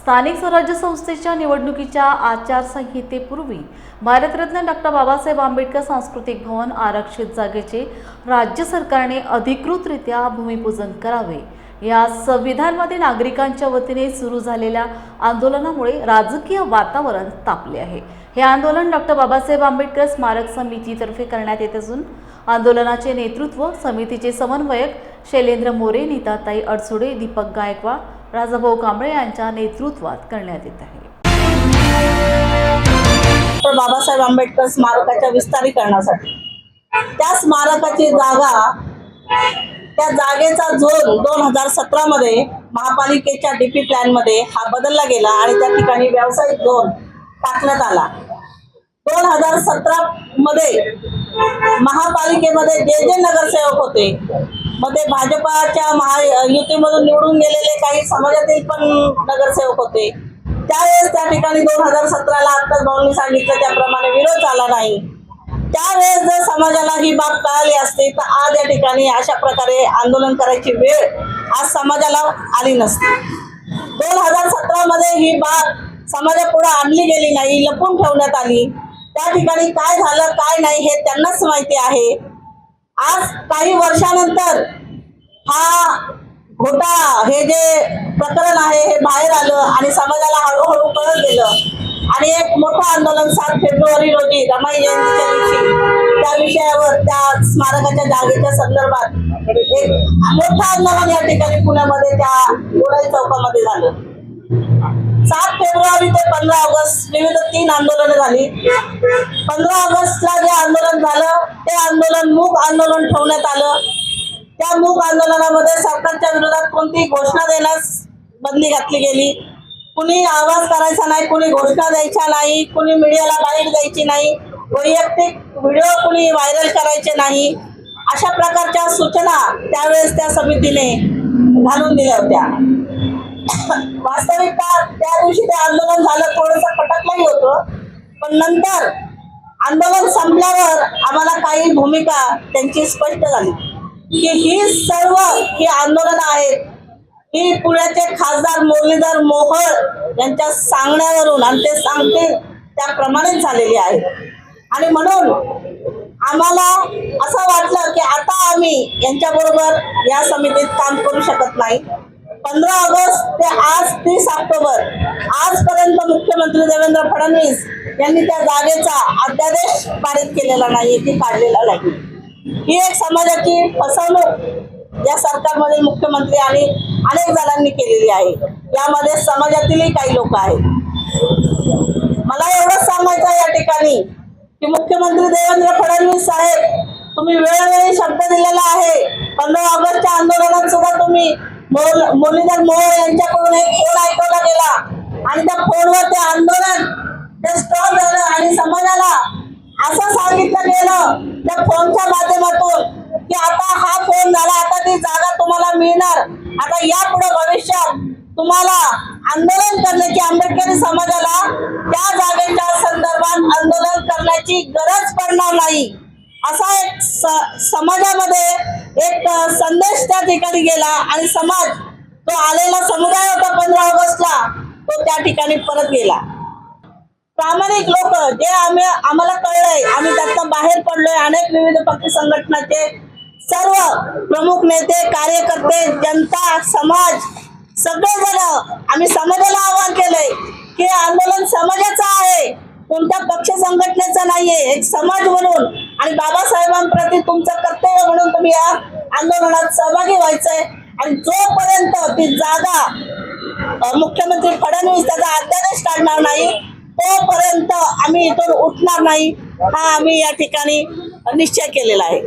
स्थानिक स्वराज्य संस्थेच्या निवडणुकीच्या आचारसंहितेपूर्वी भारतरत्न डॉक्टर बाबासाहेब आंबेडकर सांस्कृतिक भवन आरक्षित जागेचे राज्य सरकारने अधिकृतरित्या भूमिपूजन करावे. या संविधानवादी नागरिकांच्या वतीने सुरू झालेल्या आंदोलनामुळे राजकीय वातावरण तापले आहे. हे आंदोलन डॉक्टर बाबासाहेब आंबेडकर स्मारक समितीतर्फे करण्यात येत असून आंदोलनाचे नेतृत्व समितीचे समन्वयक शैलेंद्र मोरे नीताताई अडसुडे दीपक गायकवाड राजाभाऊ कांबळे यांच्या नेतृत्वात करण्यात येत आहे. डॉक्टर बाबासाहेब आंबेडकर स्मारकाच्या विस्तारीकरणासाठी. त्या स्मारकाची जागा त्या जागेचा झोन दोन हजार सतरामध्ये महापालिकेच्या डीपी प्लॅनमध्ये हा बदलला गेला आणि त्या ठिकाणी व्यावसायिक झोन टाकण्यात आला. दोन हजार सतरा मध्ये महापालिकेमध्ये जे जे नगरसेवक होते मध्ये भाजपाच्या महायुतीमधून निवडून गेलेले काही समाजातील पण नगरसेवक होते. त्यावेळेस त्या ठिकाणी दोन हजार सतराला आत्ताच भाऊंनी सांगितलं त्याप्रमाणे विरोध झाला नाही. त्यावेळेस जर समाजाला ही बाब कळाली असती तर आज या ठिकाणी अशा प्रकारे आंदोलन करायची वेळ आज समाजाला आली नसती. दोन हजार सतरामध्ये ही बाब समाजापुढे आणली गेली नाही लपून ठेवण्यात आली. त्या ठिकाणी काय झालं काय नाही हे त्यांनाच माहिती आहे. आज काही वर्षानंतर हा घोटा हे जे प्रकरण आहे हे बाहेर आलं आणि समाजाला हळूहळू कळत गेलं. आणि एक मोठं आंदोलन सात फेब्रुवारी रोजी रमाई जयंतीच्या दिवशी त्या विषयावर त्या स्मारकाच्या जागेच्या संदर्भात एक मोठं आंदोलन या ठिकाणी पुण्यामध्ये त्या गोडाई चौकामध्ये झालं. सात फेब्रुवारी ते पंधरा ऑगस्ट विविध तीन आंदोलनं झाली. पंधरा ऑगस्टला जे आंदोलन झालं ते आंदोलन मूक आंदोलन ठेवण्यात आलं. त्या मूक आंदोलनामध्ये सरकारच्या विरोधात कोणती घोषणा देण्यास बंदी घातली गेली. कुणी आवाज करायचा नाही कुणी घोषणा द्यायच्या नाही कुणी मीडियाला बाहेर द्यायची नाही वैयक्तिक व्हिडिओ कुणी व्हायरल करायचे नाही. अशा प्रकारच्या सूचना त्यावेळेस त्या समितीने घालून दिल्या होत्या. वास्तविकता त्या दिवशी ते आंदोलन झालं थोडस पटकलंही होतं. पण नंतर आंदोलन संपल्यावर आम्हाला काही भूमिका त्यांची स्पष्ट झाली. की ही सर्व ही आंदोलनं आहेत ही पुण्याचे खासदार मुरलीधर मोहोळ यांच्या सांगण्यावरून आणि ते सांगतील त्याप्रमाणेच झालेली आहे. आणि म्हणून आम्हाला असं वाटलं की आता आम्ही यांच्याबरोबर या समितीत काम करू शकत नाही. पंधरा ऑगस्ट ते आज तीस ऑक्टोबर. आजपर्यंत मुख्यमंत्री देवेंद्र फडणवीस यांनी त्या जागेचा अध्यादेश पारित केलेला नाही की काढलेला नाही. ही एक समाजाची फसवणूक या सरकारमधील मुख्यमंत्री आणि अनेक जणांनी केलेली आहे. यामध्ये समाजातीलही काही लोक आहेत. मला एवढंच सांगायचं आहे या ठिकाणी की मुख्यमंत्री देवेंद्र फडणवीस साहेब तुम्ही वेळोवेळी शब्द दिलेला आहे. पंधरा ऑगस्टच्या आंदोलनात सुद्धा तुम्ही मुरलीधर मोहोळ यांच्याकडून एक फोन ऐकवला गेला. आणि त्या फोनवर ते आंदोलन ते स्ट्रॉंग झालं आणि समाजाला असं सांगितलं गेलं त्या फोनच्या माध्यमातून की आता हा फोन झाला आता ती जागा तुम्हाला मिळणार. आता यापुढे भविष्यात तुम्हाला आंदोलन करण्याची आंबेडकरी समाजाला त्या जागेच्या संदर्भात आंदोलन करण्याची गरज पडणार नाही. असा एक स- समाजामध्ये एक संदेश त्या ठिकाणी गेला आणि समाज तो आलेला समुदाय होता पंधरा ऑगस्टला तो त्या ठिकाणी परत गेला. प्रामाणिक लोक जे आम्ही आम्हाला कळलंय आम्ही त्यातनं बाहेर पडलोय अनेक विविध पक्ष संघटनाचे सर्व प्रमुख नेते कार्यकर्ते जनता समाज सगळेजण आम्ही समाजाला आवाहन केलंय की आंदोलन समाजाचं आहे. कोणत्या पक्ष संघटनेचं नाहीये एक समाज म्हणून आणि बाबासाहेबांप्रती तुमचं कर्तव्य म्हणून तुम्ही या आंदोलनात सहभागी व्हायचंय. आणि जोपर्यंत ती जागा मुख्यमंत्री फडणवीस त्याचा अध्यादेश काढणार नाही तोपर्यंत आम्ही इथून उठणार नाही हा आम्ही या ठिकाणी निश्चय केलेला आहे.